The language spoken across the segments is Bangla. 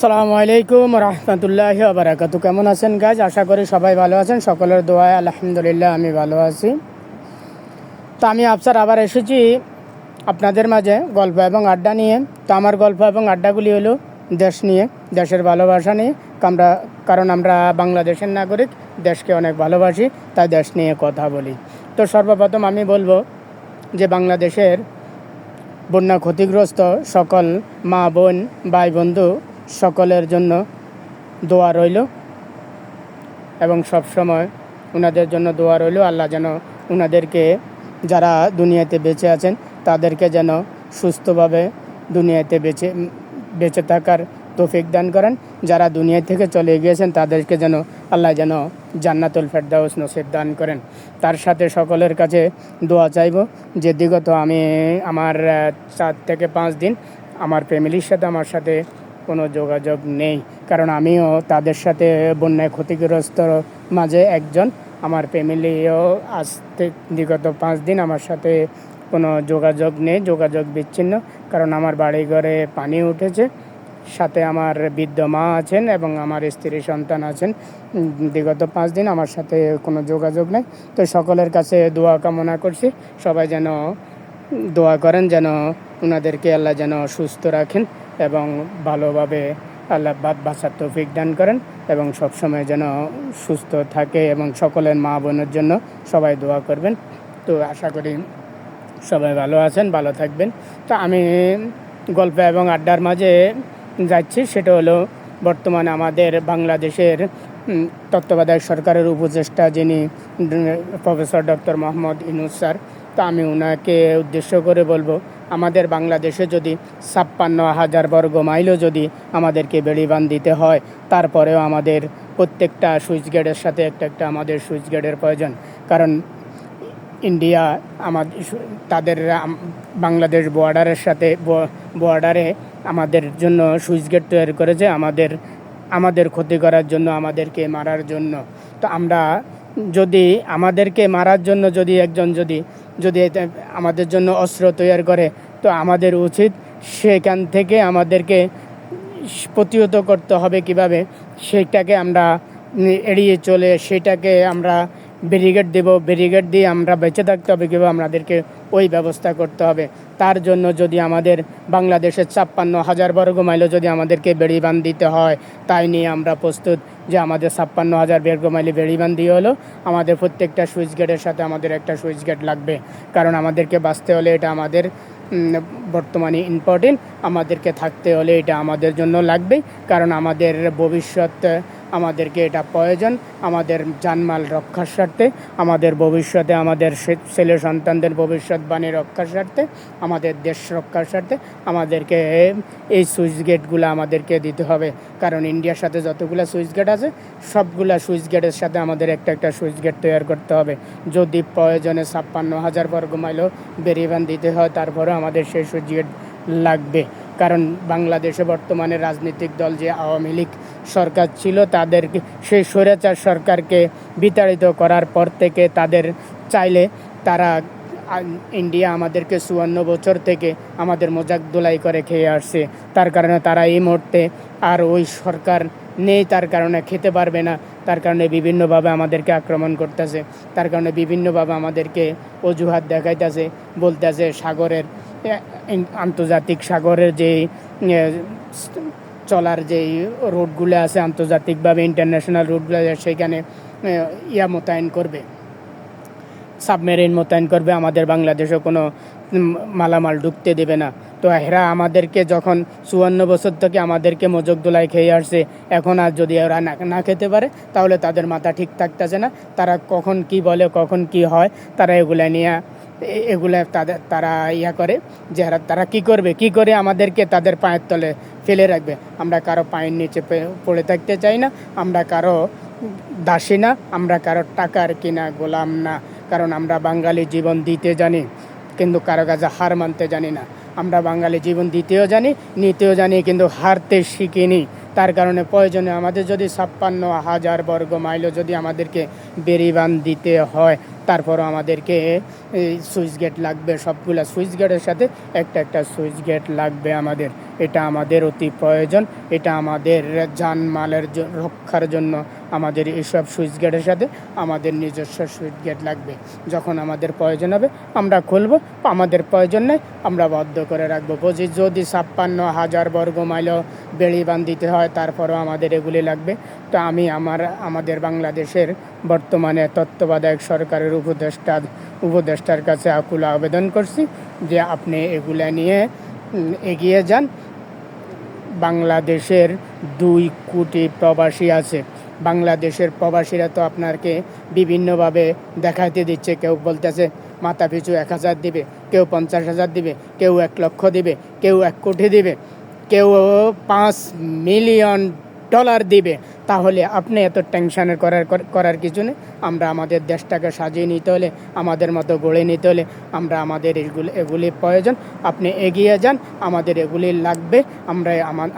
আসসালামু আলাইকুম রহমতুল্লাহ বারাকাতু। কেমন আছেন গাছ আশা করি সবাই ভালো আছেন। সকলের দোয়ায় আলহামদুলিল্লাহ আমি ভালো আছি। তো আমি আফসার আবার এসেছি আপনাদের মাঝে গল্প এবং আড্ডা নিয়ে। তো আমার গল্প এবং আড্ডাগুলি হলো দেশ নিয়ে, দেশের ভালোবাসা নিয়ে। আমরা কারণ আমরা বাংলাদেশের নাগরিক, দেশকে অনেক ভালোবাসি, তাই দেশ নিয়ে কথা বলি। তো সর্বপ্রথম আমি বলব যে বাংলাদেশের বন্যা ক্ষতিগ্রস্ত সকল মা, বোন, ভাই, বন্ধু সকলের জন্য দোয়া রইল এবং সব সময় ওনাদের জন্য দোয়া রইল। আল্লাহ যেন ওনাদেরকে যারা দুনিয়াতে বেঁচে আছেন, তাদেরকে যেন সুস্থভাবে দুনিয়াতে বেঁচে বেঁচে থাকার তৌফিক দান করেন। যারা দুনিয়া থেকে চলে গিয়েছেন, তাদেরকে যেন আল্লাহ যেন জান্নাতুল ফেরদাউস নসিব দান করেন। তার সাথে সকলের কাছে দোয়া চাইব যে, বিগত আমি, আমার চার থেকে পাঁচ দিন আমার ফ্যামিলির সাথে, আমার সাথে কোনো যোগাযোগ নেই। কারণ আমিও তাদের সাথে বন্যায় ক্ষতিগ্রস্ত মাঝে একজন। আমার ফ্যামিলিও আজ বিগত পাঁচ দিন আমার সাথে কোনো যোগাযোগ নেই, যোগাযোগ বিচ্ছিন্ন। কারণ আমার বাড়ি ঘরে পানি উঠেছে, সাথে আমার বৃদ্ধ মা আছেন এবং আমার স্ত্রী সন্তান আছেন। বিগত পাঁচ দিন আমার সাথে কোনো যোগাযোগ নেই। তো সকলের কাছে দোয়া কামনা করছি। সবাই যেন দোয়া করেন, যেন ওনাদেরকে আল্লাহ যেন সুস্থ রাখেন। এবং ভালোভাবে আল্লাহ বাঁচার তৌফিক দান করেন এবং সবসময় যেন সুস্থ থাকে এবং সকলের মা বোনের জন্য সবাই দোয়া করবেন। তো আশা করি সবাই ভালো আছেন, ভালো থাকবেন। তো আমি গল্প এবং আড্ডার মাঝে যাচ্ছি, সেটা হলো বর্তমানে আমাদের বাংলাদেশের তত্ত্বাবধায়ক সরকারের উপদেষ্টা যিনি professor doctor Mohammad Yunus sir. তো আমি ওনাকে উদ্দেশ্য করে বলব আমাদের বাংলাদেশে যদি ছাপ্পান্ন হাজার বর্গ মাইলও যদি আমাদেরকে বেড়িবান দিতে হয়, তারপরেও আমাদের প্রত্যেকটা সুইচ গেটের সাথে একটা একটা আমাদের সুইচ গেটের প্রয়োজন। কারণ ইন্ডিয়া আমাদের তাদের বাংলাদেশ বর্ডারের সাথে বর্ডারে আমাদের জন্য সুইচ গেট তৈরি করেছে আমাদের আমাদের ক্ষতি করার জন্য, আমাদেরকে মারার জন্য। তো আমরা যদি, আমাদেরকে মারার জন্য যদি একজন যদি যদি আমাদের জন্য অস্ত্র তৈরি করে, তো আমাদের উচিত সেখান থেকে আমাদেরকে প্রতিহত করতে হবে কীভাবে? সেটাকে আমরা এড়িয়ে চলে, সেটাকে আমরা ব্যারিগেড দেব ব্যারিগেড দিয়ে আমরা বেঁচে থাকতে হবে, কীভাবে আমাদেরকে ওই ব্যবস্থা করতে হবে। তার জন্য যদি আমাদের বাংলাদেশের ছাপ্পান্ন হাজার বর্গ মাইলও যদি আমাদেরকে বেড়িবান দিতে হয়, তাই নিয়ে আমরা প্রস্তুত যে আমাদের ছাপ্পান্ন হাজার বর্গ মাইলে বেড়িবান দিয়ে হলো আমাদের প্রত্যেকটা সুইচ গেটের সাথে আমাদের একটা সুইচ গেট লাগবে। কারণ আমাদেরকে বাঁচতে হলে এটা আমাদের বর্তমানে ইম্পর্টেন্ট আমাদেরকে থাকতে হলে এটা আমাদের জন্য লাগবে। কারণ আমাদের ভবিষ্যৎ আমাদেরকে এটা প্রয়োজন, আমাদের জানমাল রক্ষার স্বার্থে, আমাদের ভবিষ্যতে, আমাদের ছেলে সন্তানদের ভবিষ্যৎবাণী রক্ষার স্বার্থে, আমাদের দেশ রক্ষার স্বার্থে, আমাদেরকে এই সুইচ গেটগুলো আমাদেরকে দিতে হবে। কারণ ইন্ডিয়ার সাথে যতগুলো সুইচ গেট আছে, সবগুলা সুইচ গেটের সাথে আমাদের একটা একটা সুইচ গেট তৈরি করতে হবে। যদি প্রয়োজনে ছাপ্পান্ন হাজার বর্গ মাইলও বেরিবান দিতে হয়, তারপরেও আমাদের সেই সুইচ গেট লাগবে। কারণ বাংলাদেশে বর্তমানে রাজনৈতিক দল যে আওয়ামী লীগ সরকার ছিল তাদেরকে, সেই স্বৈরাচার সরকারকে বিতাড়িত করার পর থেকে তাদের চাইলে তারা ইন্ডিয়া আমাদেরকে চুয়ান্ন বছর থেকে আমাদের মজাক দোলাই করে খেয়ে আসছে। তার কারণে তারা এই মুহূর্তে আর ওই সরকার নেই, তার কারণে খেতে পারবে না, তার কারণে বিভিন্নভাবে আমাদেরকে আক্রমণ করতেছে, তার কারণে বিভিন্নভাবে আমাদেরকে অজুহাত দেখাইতেছে, বলতেছে সাগরের আন্তর্জাতিক সাগরের যে চলার যেই রুটগুলো আছে আন্তর্জাতিকভাবে ইন্টারন্যাশনাল রুটগুলো আছে সেখানে ইয়া মোতায়েন করবে। সাবমেরিন মোতায়েন করবে, আমাদের বাংলাদেশে কোনো মালামাল ঢুকতে দেবে না। তো এরা আমাদেরকে যখন চুয়ান্ন বছর থেকে আমাদেরকে মজক দোলাই খেয়ে আসছে, এখন আর যদি ওরা না খেতে পারে, তাহলে তাদের মাথা ঠিক থাকতেছে না। তারা কখন কি বলে, কখন কি হয়, তারা এগুলা নিয়ে এগুলা তাদের, তারা ইয়া করে যে তারা কি করবে, কি করে আমাদেরকে তাদের পায়ের তলে ফেলে রাখবে। আমরা কারও পায়ের নিচে পড়ে থাকতে চাই না, আমরা কারও দাসী না, আমরা কারও টাকার কিনা গোলাম না। কারণ আমরা বাঙালি জীবন দিতে জানি, কিন্তু কারও কাছে হার মানতে জানি না। আমরা বাঙালি জীবন দিতেও জানি, নিতেও জানি, কিন্তু হারতে শিখিনি। তার কারণে প্রয়োজনে আমাদের যদি ছাপ্পান্ন হাজার বর্গ মাইলও যদি আমাদেরকে বেরিবান দিতে হয়, তারপরও আমাদেরকে সুইচ গেট লাগবে, সবগুলা সুইচ গেটের সাথে একটা একটা সুইচ গেট লাগবে আমাদের। এটা আমাদের অতি প্রয়োজন। এটা আমাদের জানমালের জ- রক্ষার জন্য আমাদের এইসব সুইচ গেটের সাথে আমাদের নিজস্ব সুইচ গেট লাগবে। যখন আমাদের প্রয়োজন হবে, আমরা খুলব। আমাদের প্রয়োজন নেই, আমরা বদ্ধ করে রাখব। বুঝি যদি ছাপ্পান্ন হাজার বর্গ মাইলও বেড়ি বান্ধিতে হয়, তারপরও আমাদের এগুলি লাগবে। তো আমি আমার, আমাদের বাংলাদেশের বর্তমানে তত্ত্বাবধায়ক সরকারের উপদেষ্টা, উপদেষ্টার কাছে আকুল আবেদন করছি যে আপনি এগুলা নিয়ে এগিয়ে যান। বাংলাদেশের দুই কোটি প্রবাসী আছে। বাংলাদেশের প্রবাসীরা তো আপনাকে বিভিন্নভাবে দেখাইতে দিচ্ছে। কেউ বলতেছে, মাথা পিছু এক হাজার দিবে, কেউ পঞ্চাশ হাজার দিবে, কেউ এক লক্ষ দিবে, কেউ এক কোটি দিবে, কেউ পাঁচ মিলিয়ন ডলার দিবে। তাহলে আপনি এত টেনশনের করার করার কিছু নেই। আমরা আমাদের দেশটাকে সাজিয়ে নিতে হলে, আমাদের মতো গড়ে নিতে হলে আমরা আমাদের এগুলি এগুলি প্রয়োজন। আপনি এগিয়ে যান, আমাদের এগুলি লাগবে, আমরা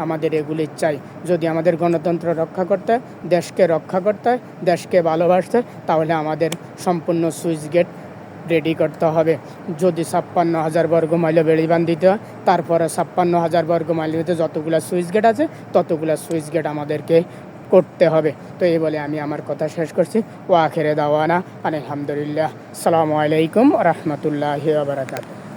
আমাদের এগুলি চাই। যদি আমাদের গণতন্ত্র রক্ষা করতে হয়, দেশকে রক্ষা করতে হয়, দেশকে ভালোবাসতে তাহলে আমাদের সম্পূর্ণ সুইচ গেট রেডি করতে হবে। যদি ছাপ্পান্ন হাজার বর্গ মাইল বেড়িবান দিতে হয়, তারপরে ছাপ্পান্ন হাজার বর্গ মাইল যতগুলো সুইচ গেট আছে, ততগুলো সুইচ গেট আমাদেরকে করতে হবে। তো এই বলে আমি আমার কথা শেষ করছি। ও আখেরে দাওয়ানা আলহামদুলিল্লাহ সালামু আলাইকুম রহমতুল্লাহ বারাকাতুহ।